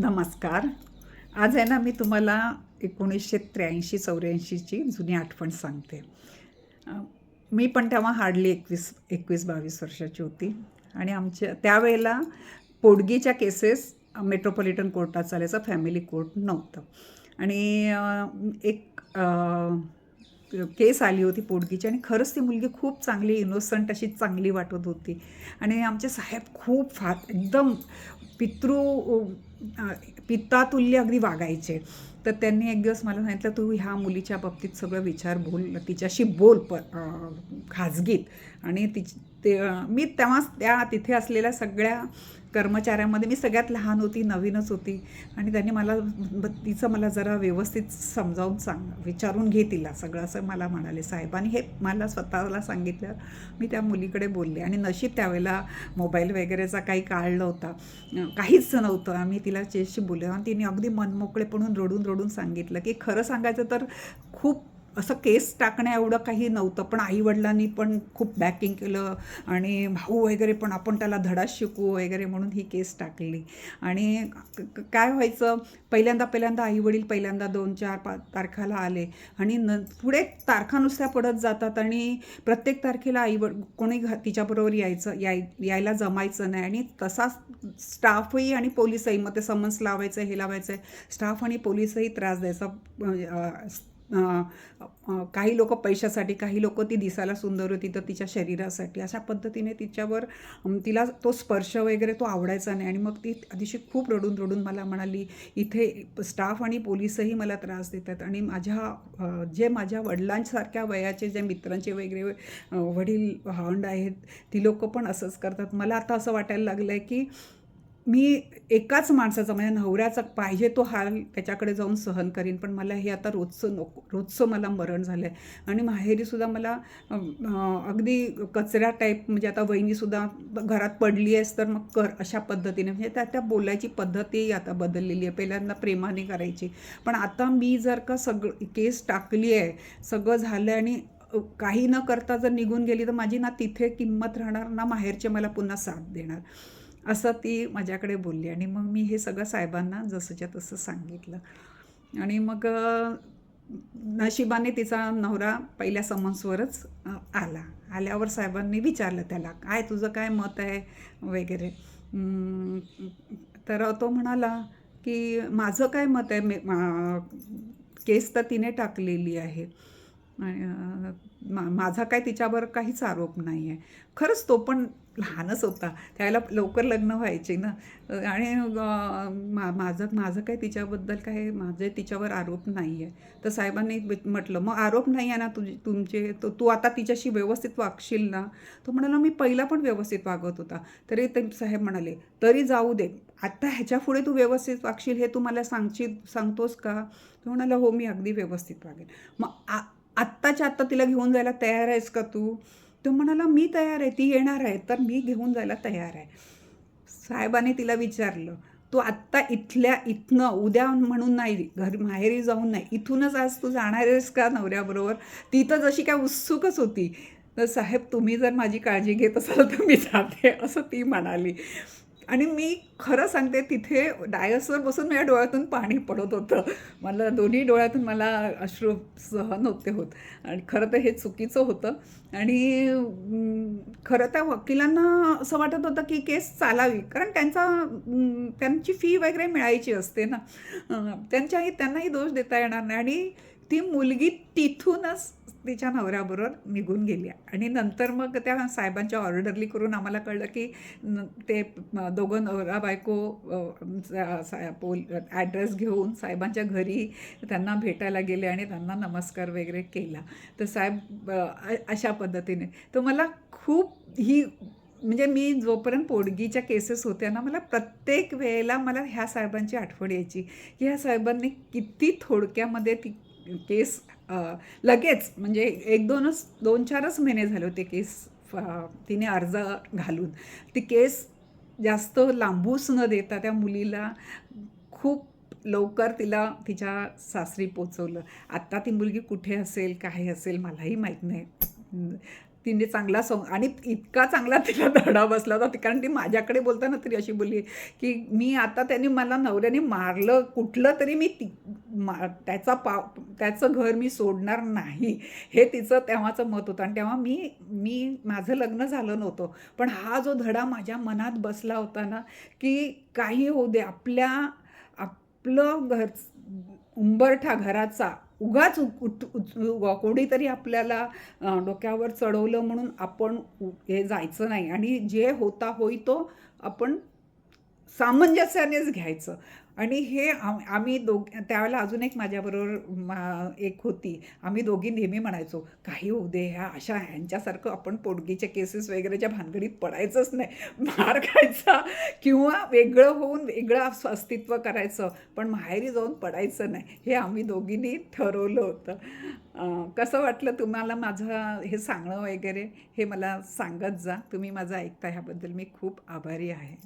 नमस्कार. आज आहे ना मी तुम्हाला एकोणीसशे त्र्याऐंशी चौऱ्याऐंशीची जुनी आठवण सांगते. मी पण तेव्हा हार्डली एकवीस एकवीस बावीस वर्षाची होती. आणि आमच्या त्यावेळेला पोडगीच्या केसेस मेट्रोपॉलिटन कोर्टात चालायचं फॅमिली कोर्ट नव्हतं. आणि एक केस आली होती पोडगीची आणि खरंच ती मुलगी खूप चांगली इनोसंट अशी चांगली वाटत होती. आणि आमचे साहेब खूप फात एकदम पितृ पित्तातुल्य अगदी वागायचे. तर त्यांनी एक दिवस मला सांगितलं तू ह्या मुलीच्या बाबतीत सगळं विचार बोल तिच्याशी बोल प खाजगीत. आणि तिच ते मी तेव्हा त्या तिथे असलेल्या सगळ्या कर्मचाऱ्यांमध्ये मी सगळ्यात लहान होती नवीनच होती. आणि त्यांनी मला ब- तिचं मला जरा व्यवस्थित समजावून सांग विचारून घे तिला सगळं असं मला म्हणाले साहेबांनी हे मला स्वतःला सांगितलं. मी त्या मुलीकडे बोलले आणि नशीब त्यावेळेला मोबाईल वगैरेचा काही काळ नव्हता. काहीच नव्हतं. आम्ही तिला चेशी बोललो आणि तिने अगदी मनमोकळेपणून रडून रडून सांगितलं की खरं सांगायचं तर खूप असं केस टाकण्या एवढं काही नव्हतं पण आईवडिलांनी पण खूप बॅकिंग केलं आणि भाऊ वगैरे पण आपण त्याला धडा शिकू वगैरे म्हणून ही केस टाकली. आणि काय व्हायचं पहिल्यांदा पहिल्यांदा आईवडील पहिल्यांदा दोन चार पाच तारखाला आले आणि न पुढे तारखा नुसत्या पडत जातात आणि प्रत्येक तारखेला आईवड कोणी घ तिच्याबरोबर यायचं याय यायला जमायचं नाही आणि तसा स्टाफही आणि पोलिसही मग ते समन्स लावायचं हे लावायचं आहे स्टाफ आणि पोलिसही त्रास द्यायचा काही लोक पैशासाठी काही लोक ती दिसायला सुंदर होती तर तिच्या शरीरासाठी. अशा पद्धतीने तिच्यावर तिला तो स्पर्श वगैरे तो आवडायचा नाही. आणि मग ती अतिशय खूप रडून रडून मला म्हणाली इथे स्टाफ आणि पोलिसही मला त्रास देतात. आणि माझ्या जे माझ्या वडिलांसारख्या वयाचे जे मित्रांचे वगैरे वडील भावंड आहेत ती लोक पण असंच करतात. मला आता असं वाटायला लागलं आहे की मी एकाच माणसाचा म्हणजे नवऱ्याचा पाहिजे तो हाल त्याच्याकडे जाऊन सहन करीन पण मला हे आता रोजचं नको रोजचं मला मरण झालं आहे आणि माहेरीसुद्धा मला अगदी कचऱ्या टाईप म्हणजे आता वहिनीसुद्धा घरात पडली आहेस तर मग कर अशा पद्धतीने. म्हणजे त्या त्या बोलायची पद्धती आता बदललेली आहे. पहिल्यांदा प्रेमाने करायची. पण आता मी जर का सगळं केस टाकली आहे सगळं झालं आहे आणि काही न करता जर निघून गेली तर माझी ना तिथे किंमत राहणार ना माहेरचे मला पुन्हा साथ देणार. असं ती माझ्याकडे बोलली आणि मग मी हे सगळं साहेबांना जसंच्या तसं सांगितलं. आणि मग नशिबाने तिचा नवरा पहिल्या समन्सवरच आला. आल्यावर साहेबांनी विचारलं त्याला काय तुझं काय मत आहे? वगैरे. तर तो म्हणाला की माझं काय मत आहे? मे- मा- केस तर तिने टाकलेली आहे. मा माझा काय तिच्यावर काहीच आरोप नाही आहे खरंच तो पण लहानच होता. त्यावेळेला लवकर लग्न व्हायचे ना. आणि मा माझं माझं काय तिच्याबद्दल काय माझे तिच्यावर आरोप नाही आहे तर साहेबांनी म्हटलं मग आरोप नाही आहे ना तुझी तुमचे तो तू आता तिच्याशी व्यवस्थित वागशील ना? तो म्हणाला मी पहिला पण व्यवस्थित वागत होता. तरी ते साहेब म्हणाले तरी जाऊ दे. आत्ता ह्याच्या पुढे तू व्यवस्थित वागशील हे तू मला सांगशील सांगतोस का? तो म्हणाला हो मी अगदी व्यवस्थित वागेन. मग आ आत्ताच्या आत्ता तिला घेऊन जायला तयार आहेस का तू? तो म्हणाला मी तयार आहे ती येणार आहे तर मी घेऊन जायला तयार आहे. साहेबाने तिला विचारलं तू आत्ता इथल्या इथनं उद्या म्हणून नाही घर माहेरी जाऊन नाही इथूनच आज तू जाणार आहेस का नवऱ्याबरोबर? ती तर जशी काय उत्सुकच होती. तर साहेब तुम्ही जर माझी काळजी घेत असाल तर मी जाते असं ती म्हणाली. आणि मी खरं सांगते तिथे डायसवर बसून माझ्या डोळ्यातून पाणी पडत होतं. मला दोन्ही डोळ्यातून मला अश्रू सहन होते होत. आणि खरं तर हे चुकीचं होतं. आणि खरं त्या वकिलांना असं वाटत होतं की केस चालावी. कारण त्यांचा त्यांची फी वगैरे मिळायची असते ना. त्यांच्याही त्यांनाही दोष देता येणार नाही. आणि ती मुलगी तिथूनच तिच्या नवऱ्याबरोबर निघून गेली आणि नंतर मग त्या साहेबांच्या ऑर्डरली करून आम्हाला कळलं की न- ते दोघं नवरा बायको पोल ॲड्रेस घेऊन साहेबांच्या घरी त्यांना भेटायला गेले आणि त्यांना नमस्कार वगैरे केला. तर साहेब अशा पद्धतीने. तर मला खूप ही म्हणजे मी जोपर्यंत पोडगीच्या केसेस होत्या ना मला प्रत्येक वेळेला मला ह्या साहेबांची आठवण यायची की ह्या साहेबांनी किती थोडक्यामध्ये ती केस लगेच म्हणजे एक दोनच दोन चारच महिने झाले होते केस फ- तिने अर्ज घालून. ती केस जास्त लांबूच न देता त्या मुलीला खूप लवकर तिला तिच्या सासरी पोचवलं. आत्ता ती मुलगी कुठे असेल काय असेल मलाही माहीत नाही. तिने चांगला सं आणि इतका चांगला तिला धडा बसला होता कारण ती माझ्याकडे बोलताना तरी अशी बोलली की मी आता त्यांनी मला नवऱ्याने मारलं कुठलं तरी मी ती मा त्याचा पाव त्याचं घर मी सोडणार नाही. हे तिचं तेव्हाचं मत होतं. आणि तेव्हा मी मी माझं लग्न झालं नव्हतं. पण हा जो धडा माझ्या मनात बसला होता ना की काही होऊ दे आपल्या आपलं घर उंबरठा घराचा उगाच कोणीतरी आपल्याला डोक्यावर चढवलं म्हणून आपण हे जायचं नाही. आणि जे होता होई तो आपण सामंजस्यानेच घ्यायचं. आणि हे आम- आम्ही दोघ त्यावेळेला अजून एक माझ्याबरोबर एक होती. आम्ही दोघी नेहमी म्हणायचो काही होऊ दे ह्या अशा ह्यांच्यासारखं आपण पोटगीच्या केसेस वगैरेच्या भानगडीत पडायचंच नाही मार खायचा किंवा वेगळं होऊन वेगळं अस्तित्व करायचं पण माहेरी जाऊन पडायचं नाही. हे आम्ही दोघींनी ठरवलं होतं. कसं वाटलं तुम्हाला माझं हे सांगणं वगैरे हे मला सांगत जा. तुम्ही माझं ऐकता ह्याबद्दल मी खूप आभारी आहे.